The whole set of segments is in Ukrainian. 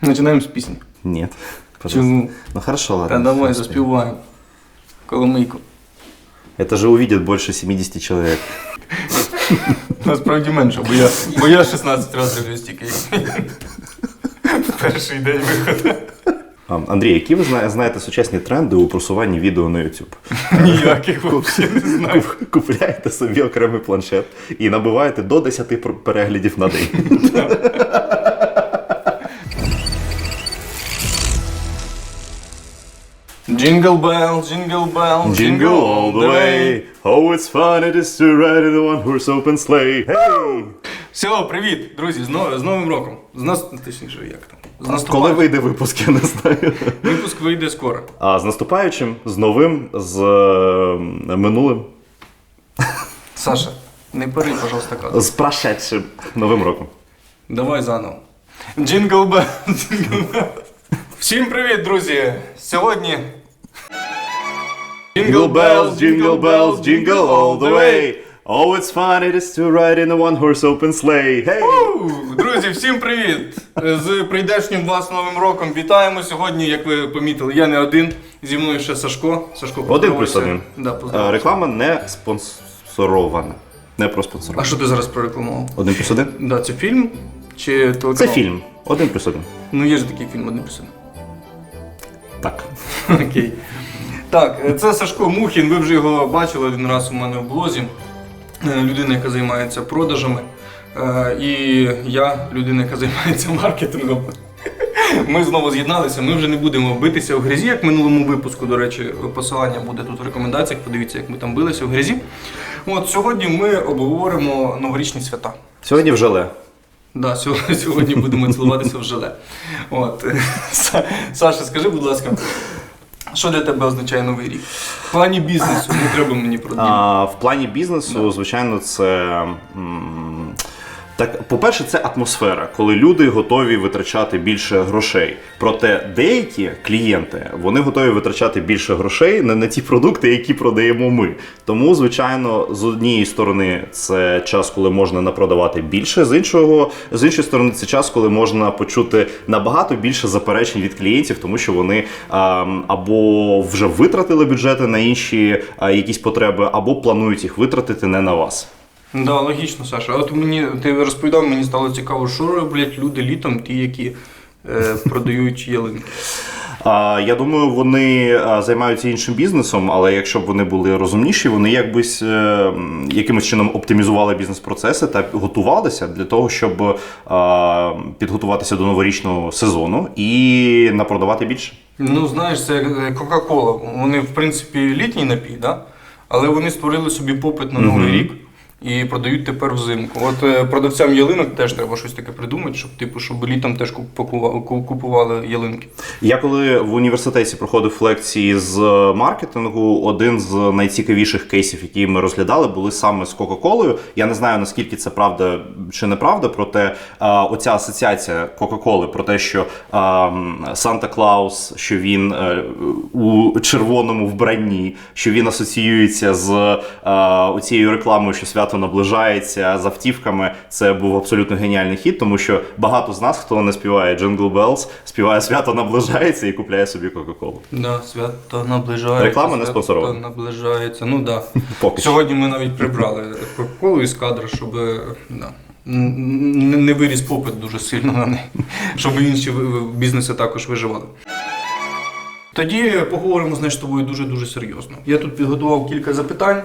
Починаємо з пісні. Нет. Пожалуйста. Ну хорошо, ладно. давай Господи. заспіваємо. Коломийку. Это же увидит больше 70 человек. Насправді менше, бо я, бо я 16 разів дивлюсь тільки. Перший день виходу. А, Андрій, які ви зна- знаєте сучасні тренди у просуванні відео на YouTube? Ніяких взагалі не знаю. Купляєте собі окремий планшет і набиваєте до 10 пр- переглядів на день. Jingle bell, jingle bell, Jingle all the way. Oh, it's fun it is to ride in a one-horse open sleigh. Hey! Все, привіт, друзі, з, нов- з Новим роком. З нас, точніше, як там? З Коли наступаючим. вийде випуск, я не знаю. Випуск вийде скоро. А з наступаючим, з новим, з е, минулим, Саша, не пари, пожалуйста, кадр. з прошедшим новим роком. Давай заново. Джингл бел, джингл бел. Всім привіт, друзі! Сьогодні. Jingle bells, jingle bells, jingle all the way. Oh, it's fun it is to ride in a one-horse open sleigh. Hey! Друзі, всім привіт! З прийдешнім вас новим роком вітаємо сьогодні, як ви помітили, я не один. Зі мною ще Сашко. Сашко Один плюс поздоровайся. один. Да, Е, поздоровайся. Реклама не спонсорована. Не проспонсорована. А що ти зараз прорекламував? Один плюс один? Да, це фільм чи телеканал? Це фільм. Один плюс один. Ну є ж такий фільм, один плюс один. Так. Окей. Так, е, це Сашко Мухін. Ви вже його бачили один раз у мене в блозі. Е, Людина, яка займається продажами. Е, І я, людина, яка займається маркетингом. Ми знову з'єдналися. Ми вже не будемо битися в грязі, як в минулому випуску. До речі, посилання буде тут в рекомендаціях. Подивіться, як ми там билися в грязі. От сьогодні ми обговоримо новорічні свята. Сьогодні в желе. Да, сьогодні, сьогодні будемо цілуватися в желе. От. Саша, скажи, будь ласка, що для тебе означає новий рік? В плані бізнесу не треба мені про. А, в плані бізнесу, звичайно, це. м, Так, по-перше, це атмосфера, коли люди готові витрачати більше грошей. Проте деякі клієнти вони готові витрачати більше грошей не на ті продукти, які продаємо ми. Тому, звичайно, з однієї сторони це час, коли можна напродавати більше, з іншого, з іншої сторони, це час, коли можна почути набагато більше заперечень від клієнтів, тому що вони а, або вже витратили бюджети на інші а, якісь потреби, або планують їх витратити не на вас. Да, логічно, Саша. От мені ти розповідав, мені стало цікаво, що роблять люди літом, ті, які е, продають ялинки. А, Я думаю, вони займаються іншим бізнесом, але якщо б вони були розумніші, вони якбись е, якимось чином оптимізували бізнес-процеси та готувалися для того, щоб підготуватися до новорічного сезону і напродавати більше. Ну, знаєш, це е, Кока-Кола. Вони, в принципі, літній напій, да? але вони створили собі попит на новий рік і продають тепер взимку. От е, продавцям ялинок теж треба щось таке придумати, щоб типу, щоб літом теж купували, ялинки. Я коли в університеті проходив лекції з маркетингу, один з найцікавіших кейсів, які ми розглядали, були саме з Кока-Колою. Я не знаю наскільки це правда чи неправда, проте оця асоціація Кока-Коли про те, що Санта Клаус, що він е, у червоному вбранні, що він асоціюється з цією рекламою, що свято наближається з автівками. Це був абсолютно геніальний хід, тому що багато з нас, хто не співає Jingle Bells, співає свято наближається і купляє собі Кока-Колу. Да, свято наближається. Реклама не свято наближається. Ну да. Поки. Сьогодні ми навіть прибрали Кока-Колу із кадра, щоб е, да, не виріс попит дуже сильно на неї, щоб інші бізнеси також виживали. Тоді поговоримо з тобою дуже-дуже серйозно. Я тут підготував кілька запитань.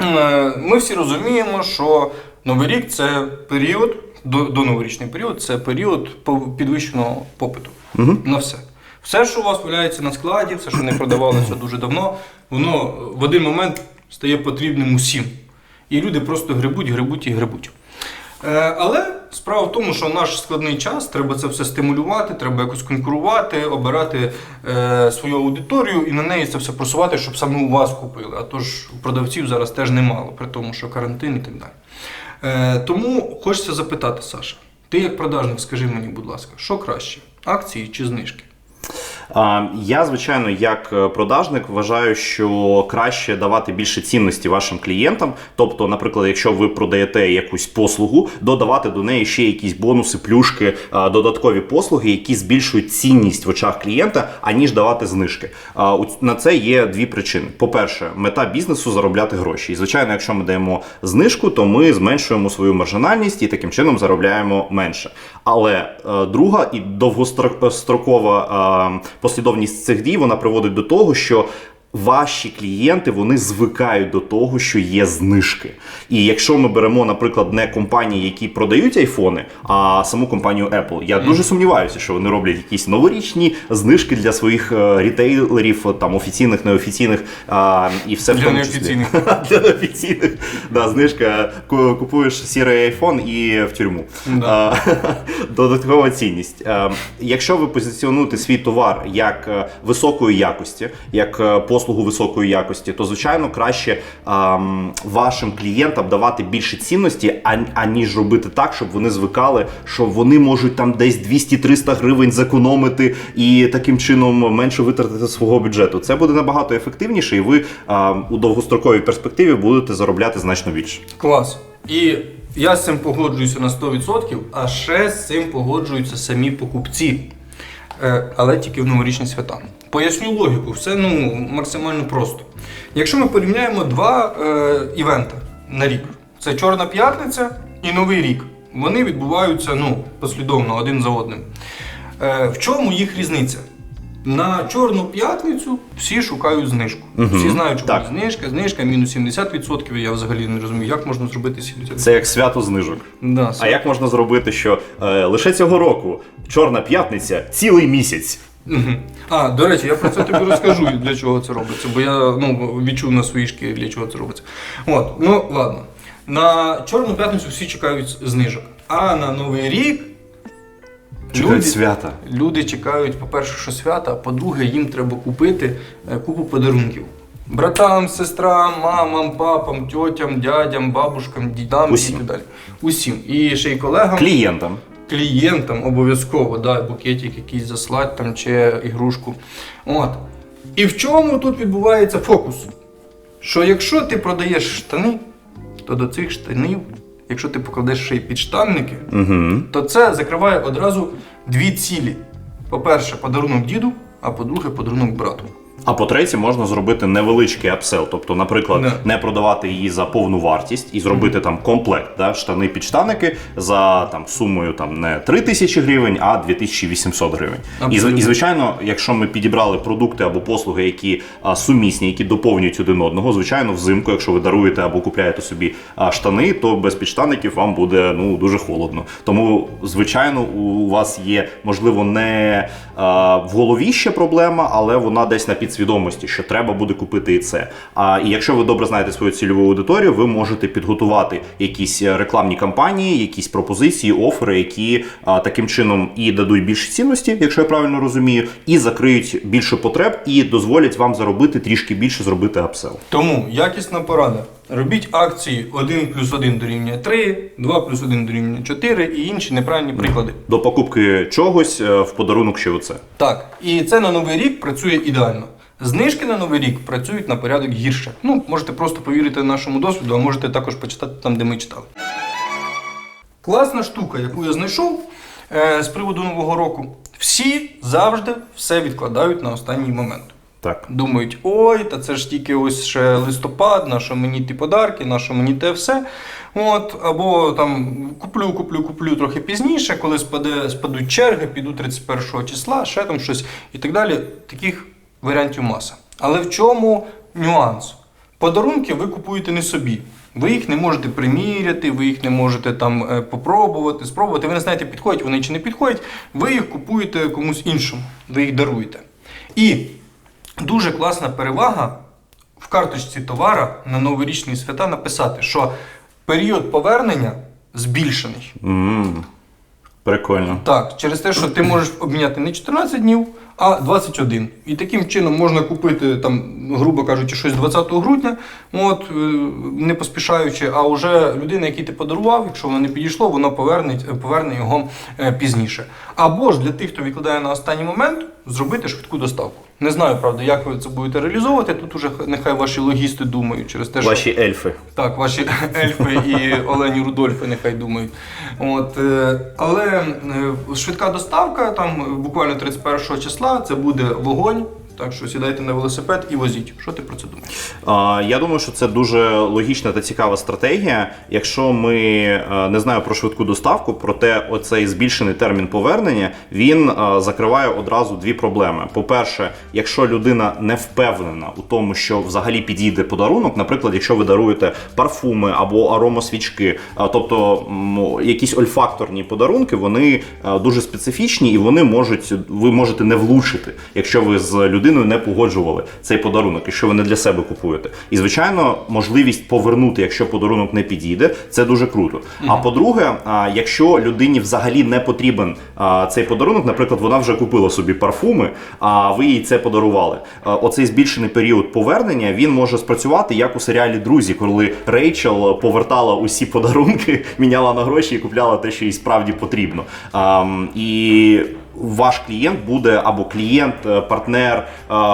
Е, Ми всі розуміємо, що Новий рік це період, до, до новорічний період це період підвищеного попиту угу. на все. Все, що у вас валяється на складі, все, що не продавалося дуже давно, воно в один момент стає потрібним усім. І люди просто грибуть, грибуть і грибуть. Е, Але справа в тому, що в наш складний час треба це все стимулювати, треба якось конкурувати, обирати е, свою аудиторію і на неї це все просувати, щоб саме у вас купили. А то ж продавців зараз теж немало, при тому, що карантин і так далі. Е, тому хочеться запитати, Саша, ти як продажник, скажи мені, будь ласка, що краще? Акції чи знижки? Я, звичайно, як е, продажник вважаю, що краще давати більше цінності вашим клієнтам. Тобто, наприклад, якщо ви продаєте якусь послугу, додавати до неї ще якісь бонуси, плюшки, додаткові послуги, які збільшують цінність в очах клієнта, аніж давати знижки. На це є дві причини. По-перше, мета бізнесу заробляти гроші. І звичайно, якщо ми даємо знижку, то ми зменшуємо свою маржинальність і таким чином заробляємо менше. Але е, друга і довгострокова е, послідовність цих дій вона приводить до того, що Ваші клієнти вони звикають до того, що є знижки. І якщо ми беремо, наприклад, не компанії, які продають айфони, а саму компанію Apple, я дуже сумніваюся, що вони роблять якісь новорічні знижки для своїх е, рітейлерів, там офіційних, неофіційних а, і все в тому числі. Для неофіційних. Да, знижка. Купуєш сірий айфон і в тюрму. Да. Додаткова цінність. Е, Якщо ви позиціонуєте свій товар як е, високої якості, як е, послугу високої якості, то звичайно краще ем, вашим клієнтам давати більше цінності, аніж робити так, щоб вони звикали, що вони можуть там десь 200-300 гривень зекономити і таким чином менше витратити свого бюджету. Це буде набагато ефективніше, і ви ем, у довгостроковій перспективі будете заробляти значно більше. Клас. І я з цим погоджуюся на 100%, а ще з цим погоджуються самі покупці. Е, але тільки в новорічні свята. Поясню логіку, все ну, максимально просто. Якщо ми порівняємо два е, івенти на рік: це Чорна п'ятниця і Новий рік. Вони відбуваються ну, послідовно один за одним. Е, в чому їх різниця? На Чорну п'ятницю всі шукають знижку. Всі знають, що Так. знижка, знижка, мінус 70%. Я взагалі не розумію, як можна зробити 70%. Це як свято знижок. Да, А як можна зробити, що е, лише цього року Чорна п'ятниця цілий місяць? Мгм. А, до речі, я про це тобі розкажу, для чого це робиться, бо я ну, відчув на своїй шкірі, для чого це робиться. От, ну ладно. На Чорну п'ятницю всі чекають знижок, а на Новий рік Чекають люди, свята. люди чекають, по-перше, що свята, а по-друге, їм треба купити е, купу подарунків. Братам, сестрам, мамам, папам, тьотям, дядям, бабушкам, дідам Усім. і так далі. Усім. І ще й колегам. Клієнтам. Клієнтам обов'язково да, букетик якийсь заслать там чи ігрушку. От. І в чому тут відбувається фокус? Що якщо ти продаєш штани, то до цих штанів, якщо ти покладеш ще й підштанники, Угу. то це закриває одразу дві цілі. По-перше, подарунок діду, а по-друге, подарунок брату. А по-третє, можна зробити невеличкий апсел. Тобто, наприклад, Да. не продавати її за повну вартість і зробити там комплект, да, штани підштаники за там сумою там не 3 тисячі гривень, а 2800 гривень. І, Абсолютно. і звичайно, якщо ми підібрали продукти або послуги, які а, сумісні, які доповнюють один одного, звичайно, взимку, якщо ви даруєте або купляєте собі а, штани, то без підштаників вам буде ну дуже холодно. Тому, звичайно, у вас є можливо не а, в голові ще проблема, але вона десь на підсвідомості, що треба буде купити і це. А і якщо ви добре знаєте свою цільову аудиторію, ви можете підготувати якісь е, рекламні кампанії, якісь пропозиції, офери, які а, таким чином і дадуть більше цінності, якщо я правильно розумію, і закриють більше потреб, і дозволять вам заробити трішки більше, зробити апсел. Тому якісна порада. Робіть акції 1 плюс 1 дорівнює 3, 2 плюс 1 дорівнює 4 і інші неправильні приклади. До покупки чогось е, в подарунок ще оце. Так, і це на новий рік працює ідеально. Знижки на новий рік працюють на порядок гірше. Ну, можете просто повірити нашому досвіду, а можете також почитати там, де ми читали. Класна штука, яку я знайшов е, з приводу Нового року. Всі завжди все відкладають на останній момент. Так. Думають, ой, та це ж тільки ось ще листопад, на що мені ті подарки, на що мені те все. От, або там куплю, куплю, куплю трохи пізніше, коли спаде, спадуть черги, піду 31 числа, ще там щось і так далі. Таких варіантів маса. Але в чому нюанс? Подарунки ви купуєте не собі. Ви їх не можете приміряти, ви їх не можете там е, попробувати, спробувати. Ви не знаєте, підходять вони чи не підходять. Ви їх купуєте комусь іншому, ви їх даруєте. І дуже класна перевага в карточці товара на новорічні свята написати, що період повернення збільшений. м Прикольно. Так, через те, що ти можеш обміняти не 14 днів, а 21. І таким чином можна купити, там, грубо кажучи, щось 20 грудня, от, е, не поспішаючи, а вже людина, якій ти подарував, якщо воно не підійшло, вона поверне, поверне його е, пізніше. Або ж для тих, хто відкладає на останній момент, зробити швидку доставку. Не знаю, правда, як ви це будете реалізовувати. Тут уже нехай ваші логісти думають через те, що Ваші ельфи. так, ваші ельфи і Олені Рудольфи нехай думають. От, е, але швидка доставка, там буквально 31 числа, це буде вогонь. Так що сідайте на велосипед і возіть. Що ти про це думаєш? Я думаю, що це дуже логічна та цікава стратегія. Якщо ми е, не знаю про швидку доставку, проте оцей збільшений термін повернення він е, закриває одразу дві проблеми. По-перше, якщо людина не впевнена у тому, що взагалі підійде подарунок, наприклад, якщо ви даруєте парфуми або аромасвічки, е, тобто якісь ольфакторні подарунки, вони дуже специфічні і вони можуть, ви можете не влучити, якщо ви з людиною не погоджували цей подарунок, якщо ви не для себе купуєте. І звичайно, можливість повернути, якщо подарунок не підійде, це дуже круто. А по-друге, якщо людині взагалі не потрібен цей подарунок, наприклад, вона вже купила собі парфуми, а ви їй це подарували. Оцей збільшений період повернення він може спрацювати як у серіалі Друзі, коли Рейчел повертала усі подарунки, міняла на гроші і купляла те, що їй справді потрібно. І ваш клієнт буде або клієнт, е, партнер, е,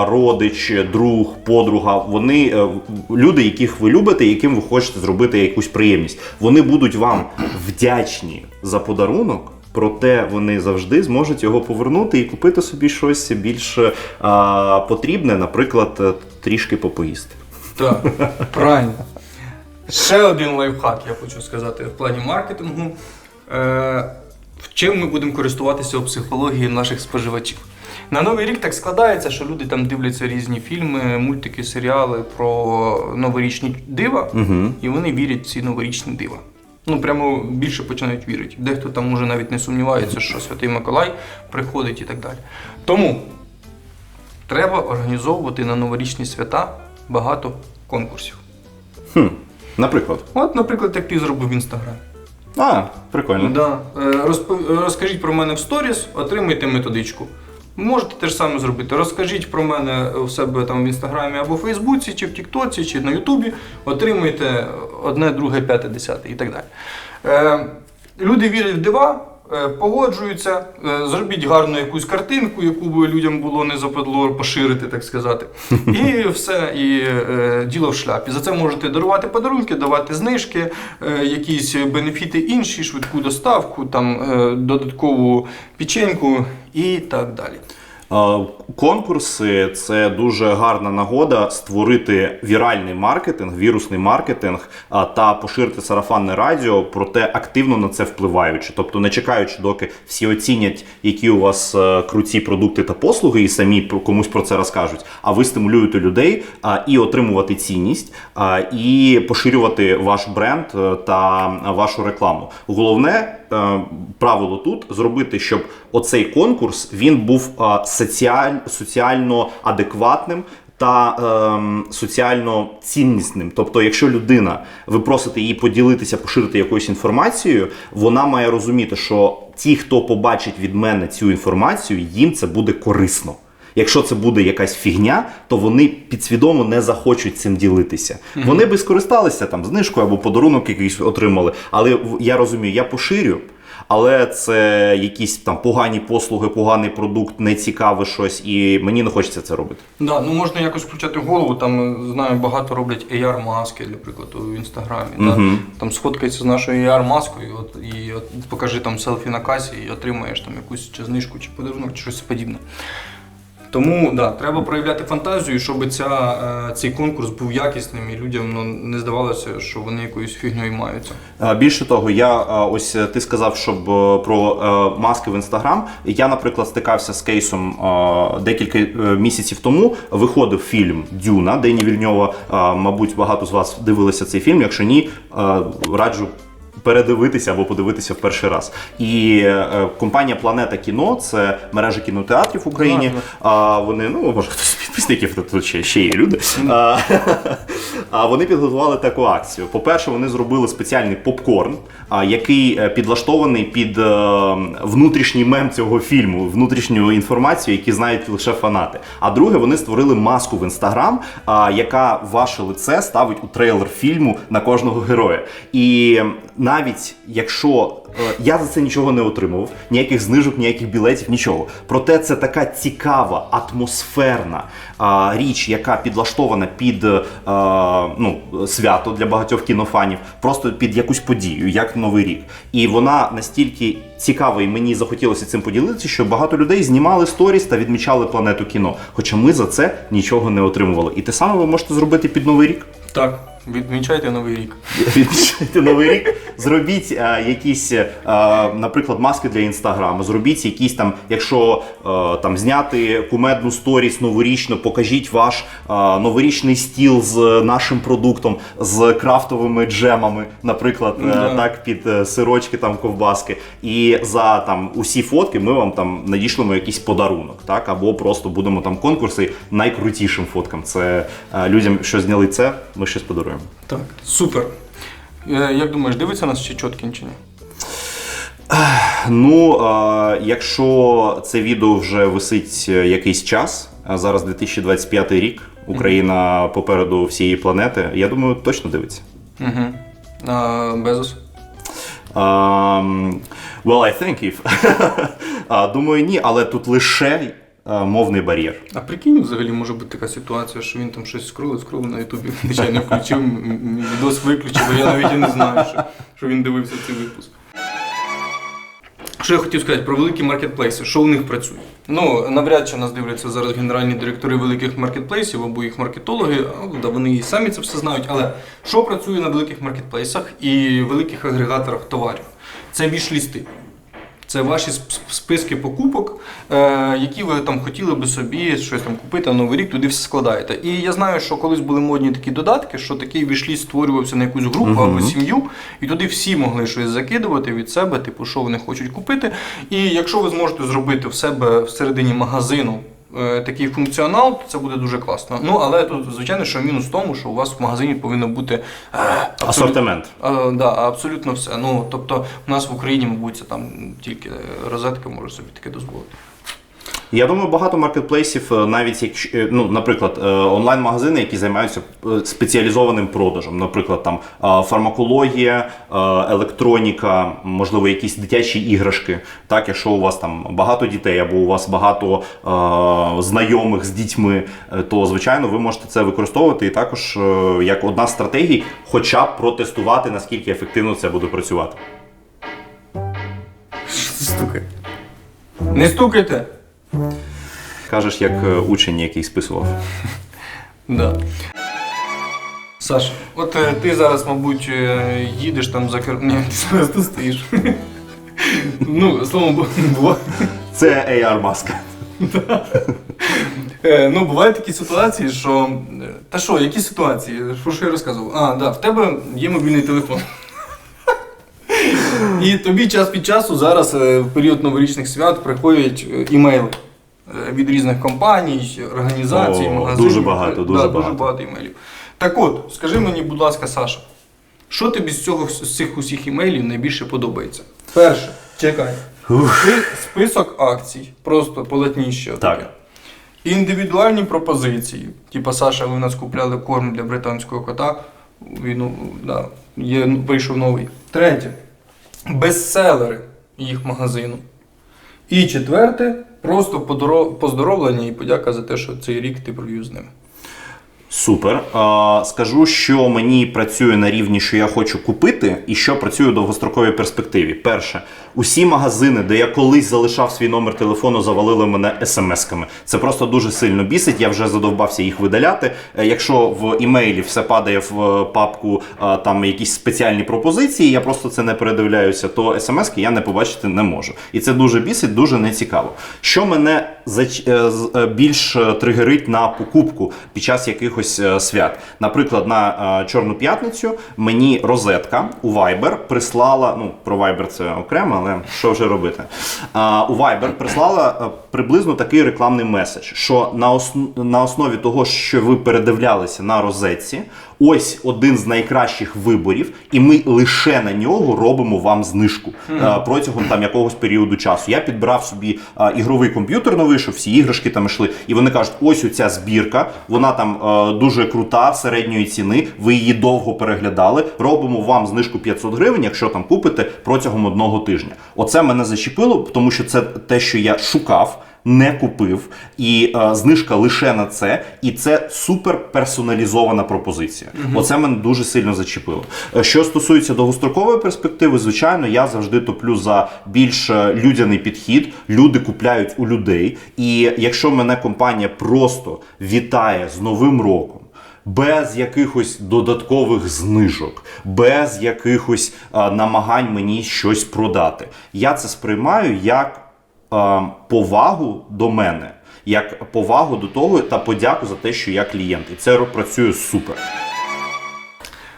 родич, друг, подруга. Вони е, люди, яких ви любите, яким ви хочете зробити якусь приємність. Вони будуть вам вдячні за подарунок. Проте вони завжди зможуть його повернути і купити собі щось більш е, потрібне, наприклад, трішки попоїсти. Так, правильно. Ще один лайфхак, я хочу сказати, в плані маркетингу. Чим ми будемо користуватися у психології наших споживачів? На новий рік так складається, що люди там дивляться різні фільми, мультики, серіали про новорічні дива, Угу. і вони вірять в ці новорічні дива. Ну, прямо більше починають вірити. Дехто там може навіть не сумнівається, що Святий Миколай приходить і так далі. Тому треба організовувати на новорічні свята багато конкурсів. Хм. Наприклад. От, наприклад, як ти зробив в інстаграмі. А, прикольно. Да. Е, розпо- е, Розкажіть про мене в сторіс, отримайте методичку. Можете те ж саме зробити. Розкажіть про мене у себе там в інстаграмі або в Фейсбуці, чи в Тіктоці, чи на Ютубі. Отримуйте одне, друге, п'яте, десяте і так далі. Е, люди вірять в дива, погоджуються, е, зробіть гарну якусь картинку, яку би людям було не западло поширити, так сказати. І все, і е, діло в шляпі. За це можете дарувати подарунки, давати знижки, е, якісь бенефіти інші, швидку доставку, там е, додаткову печеньку і так далі. Е, Конкурси це дуже гарна нагода створити віральний маркетинг, вірусний маркетинг та поширити сарафанне радіо, проте активно на це впливаючи. Тобто не чекаючи, доки всі оцінять, які у вас е, круті продукти та послуги, і самі комусь про це розкажуть. А ви стимулюєте людей і отримувати цінність, і поширювати ваш бренд е, та вашу рекламу. Головне е, правило тут зробити, щоб оцей конкурс він був е, соціаль, соціально адекватним. Та ем, соціально ціннісним. Тобто, якщо людина, ви просите її поділитися, поширити якоюсь інформацією, вона має розуміти, що ті, хто побачить від мене цю інформацію, їм це буде корисно. Якщо це буде якась фігня, то вони підсвідомо не захочуть цим ділитися. Вони би скористалися там знижкою або подарунок якийсь отримали. Але я розумію, я поширю. Але це якісь там погані послуги, поганий продукт, нецікаве щось, і мені не хочеться це робити. Да, ну можна якось включати голову. Там е, знаю, багато роблять AR-маски, наприклад, у інстаграмі. Да? Там сфоткається з нашою AR-маскою, от, і от, покажи там селфі на касі і отримаєш там якусь чи знижку, чи подарунок, чи щось подібне. Тому да, треба проявляти фантазію, щоб ця, е, цей конкурс був якісним і людям ну, не здавалося, що вони якоюсь фігньою маються. Е, Більше того, я е, ось ти сказав, щоб про маски в інстаграм. Я, наприклад, стикався з кейсом декілька місяців тому. Виходив фільм Дюна Дені Вільньова. Мабуть, багато з вас дивилися цей фільм. Якщо ні, раджу. Передивитися або подивитися в перший раз. І е, компанія Планета кіно це мережа кінотеатрів в Україні. А вони, ну може хтось під- тут ще, ще є люди. А, а вони підготували таку акцію. По-перше, вони зробили спеціальний попкорн, а, який е, підлаштований під е, внутрішній мем цього фільму, внутрішню інформацію, які знають лише фанати. А друге, вони створили маску в інстаграм, яка ваше лице ставить у трейлер фільму на кожного героя. І навіть якщо я за це нічого не отримував, ніяких знижок, ніяких білетів, нічого. Проте це така цікава, атмосферна а, річ, яка підлаштована під е, ну, свято для багатьох кінофанів, просто під якусь подію, як Новий рік. І вона настільки цікава, і мені захотілося цим поділитися, що багато людей знімали сторіс та відмічали планету кіно. Хоча ми за це нічого не отримували. І те саме ви можете зробити під Новий рік. Так, відмічайте новий рік. Відмічайте новий рік, зробіть е, якісь, е, наприклад, маски для інстаграму. Зробіть якісь там, якщо е, там зняти кумедну сторіс новорічну, покажіть ваш е, новорічний стіл з нашим продуктом, з крафтовими джемами, наприклад, е, Да. так під е, сирочки, там ковбаски. І за там усі фотки ми вам там надішлемо якийсь подарунок, так або просто будемо там конкурси найкрутішим фоткам. Це е, людям, що зняли це, ми щось подаруємо. Так, супер. Е, Як думаєш, дивиться нас ще Чоткін чи ні? Ну, е, якщо це відео вже висить е, якийсь час, а зараз 2025 рік, Україна попереду всієї планети, я думаю, точно дивиться. Угу. А, Безос. Um, well, I think if. А, Думаю, ні, але тут лише мовний бар'єр. А прикинь, взагалі може бути така ситуація, що він там щось скролить, скролить на Ютубі, звичайно, включив, відос виключив, а я навіть і не знаю, що, що він дивився цей випуск. Що я хотів сказати про великі маркетплейси, що у них працює? Ну, навряд чи нас дивляться зараз генеральні директори великих маркетплейсів або їх маркетологи, да, вони і самі це все знають. Але що працює на великих маркетплейсах і великих агрегаторах товарів? Це вішлісти. Це ваші сп- списки покупок, е, які ви там хотіли би собі щось там купити на новий рік, туди все складаєте. І я знаю, що колись були модні такі додатки, що такий вішліст створювався на якусь групу угу. або сім'ю, і туди всі могли щось закидувати від себе, типу, що вони хочуть купити. І якщо ви зможете зробити в себе всередині магазину. Е, Такий функціонал, то це буде дуже класно. Ну але тут, звичайно, що мінус в тому, що у вас в магазині повинно бути е, абсолютно- Асортимент. А, да, абсолютно все. Ну, тобто, у нас в Україні, мабуть, це там тільки розетки може собі таке дозволити. Я думаю, багато маркетплейсів, е, навіть якщо е, ну, наприклад, е, онлайн-магазини, які займаються спеціалізованим продажем, наприклад, там фармакологія, електроніка, можливо, якісь дитячі іграшки. Так, якщо у вас там багато дітей або у вас багато е, знайомих з дітьми, то звичайно ви можете це використовувати і також як одна з стратегій, хоча б протестувати, наскільки ефективно це буде працювати. Стукає? Не стукайте! Кажеш, як е, учень, який списував. Да. Саша, от е, ти зараз, мабуть, е, їдеш там за кер... Ні, ти зараз тут стоїш. ну, словом, бу- бува- Це AR-маска. Е, ну, бувають такі ситуації, що. е, Та що, які ситуації? Про Що я розказував? А, да, в тебе є мобільний телефон. І тобі час від часу зараз е, в період новорічних свят приходять е, імейли е, від різних компаній, організацій, О, магазинів. дуже багато, Е, дуже да, багато. дуже багато імейлів. Так от, скажи мені, будь ласка, Саша, що тобі з цього з цих усіх імейлів найбільше подобається? Перше, чекай. Спи- Список акцій, просто полотніще. Так. Індивідуальні пропозиції. Типа, Саша, ви в нас купляли корм для британського кота. Він ну, да, є, ну, вийшов новий. Третє. Бестселери їх магазину. І четверте, просто поздоровлення і подяка за те, що цей рік ти провів з ними. Супер. Скажу, що мені працює на рівні, що я хочу купити, і що працює у довгостроковій перспективі. Перше, усі магазини, де я колись залишав свій номер телефону, завалили мене смс-ками. Це просто дуже сильно бісить. Я вже задовбався їх видаляти. Е, Якщо в імейлі все падає в е, папку там якісь спеціальні пропозиції, я просто це не передивляюся, то смс-ки я не побачити не можу. І це дуже бісить, дуже нецікаво. Що мене е, е, більш е, тригерить на покупку під час якихось е, свят. Наприклад, на е, Чорну п'ятницю мені розетка у Viber прислала, ну про Viber це окремо, але що вже робити? А, у Viber прислала е, приблизно такий рекламний меседж, що на, осн- на основі того, що ви передивлялися на розетці, ось один з найкращих виборів, і ми лише на нього робимо вам знижку е, протягом там якогось періоду часу. Я підбирав собі е, ігровий комп'ютер новий, щоб всі іграшки там йшли, і вони кажуть, ось оця збірка, вона там е, дуже крута, середньої ціни. Ви її довго переглядали. Робимо вам знижку 500 гривень, якщо там купите протягом одного тижня. Оце мене зачепило, тому що це те, що я шукав. Не купив і е, знижка лише на це, і це супер персоналізована пропозиція. Оце мене дуже сильно зачепило. Е, Що стосується довгострокової перспективи, звичайно, я завжди топлю за більш е, людяний підхід. Люди купляють у людей. І якщо мене компанія просто вітає з Новим роком. Без якихось додаткових знижок, без якихось е, намагань мені щось продати. Я це сприймаю як повагу до мене, як повагу до того та подяку за те, що я клієнт. І це працює супер.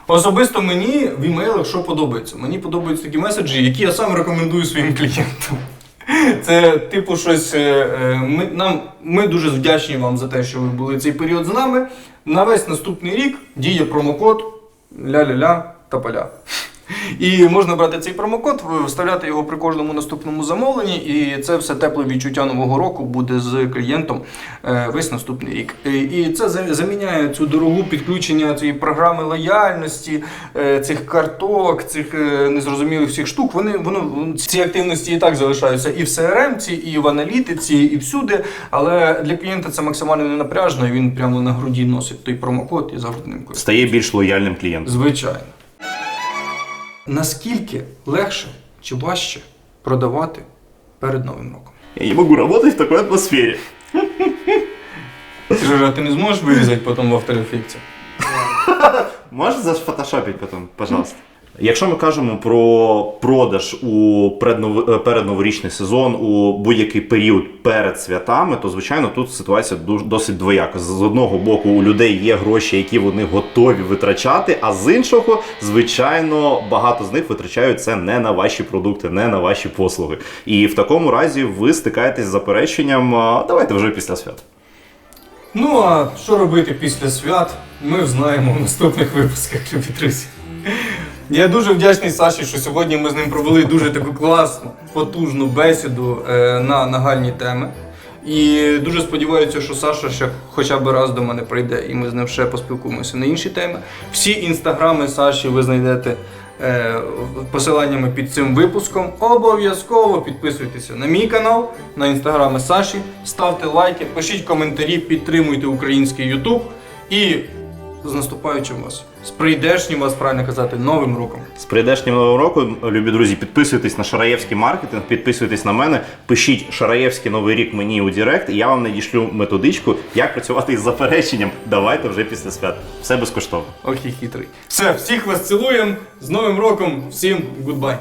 Особисто мені в імейлах що подобається? Мені подобаються такі меседжі, які я сам рекомендую своїм клієнтам. Це типу щось. е, е, Ми, нам, ми дуже вдячні вам за те, що ви були цей період з нами. На весь наступний рік діє промокод ля-ля-ля та поля. І можна брати цей промокод, вставляти його при кожному наступному замовленні, і це все тепле відчуття нового року буде з клієнтом е, весь наступний рік. І- І це заміняє цю дорогу підключення цієї програми лояльності, е, цих карток, цих е, незрозумілих всіх штук. Вони воно ці активності і так залишаються і в CRM, і в аналітиці, і всюди. Але для клієнта це максимально ненапряжно, і він прямо на груді носить той промокод і завжди ним користується. Стає більш лояльним клієнтом. Звичайно. Наскільки легше чи важче продавати перед Новим роком? Я не можу працювати в такій атмосфері. Сережа, а ти не зможеш вирізати потім в After Effects? Можеш зафотошопити потім, пожалуйста. Якщо ми кажемо про продаж у е, передноворічний сезон у будь-який період перед святами, то звичайно тут ситуація досить двояка. З одного боку, у людей є гроші, які вони готові витрачати, а з іншого, звичайно, багато з них витрачають це не на ваші продукти, не на ваші послуги. І в такому разі ви стикаєтесь з запереченням. Давайте вже після свят. Ну а що робити після свят, ми знаємо в наступних випусках, любі. Я дуже вдячний Саші, що сьогодні ми з ним провели дуже таку класну, потужну бесіду е, на нагальні теми. І дуже сподіваюся, що Саша ще хоча б раз до мене прийде, і ми з ним ще поспілкуємося на інші теми. Всі інстаграми Саші ви знайдете е, посиланнями під цим випуском. Обов'язково підписуйтеся на мій канал, на інстаграми Саші, ставте лайки, пишіть коментарі, підтримуйте український Ютуб і з наступаючим вас, з прийдешнім вас, правильно казати, новим роком. З прийдешнім новим роком, любі друзі, підписуйтесь на Шараєвський маркетинг, підписуйтесь на мене, пишіть Шараєвський новий рік мені у Дірект, і я вам надішлю методичку, як працювати із запереченням. Давайте вже після свят. Все безкоштовно. Ох і хитрий. Все, всіх вас цілуємо. З Новим роком, всім гудбай.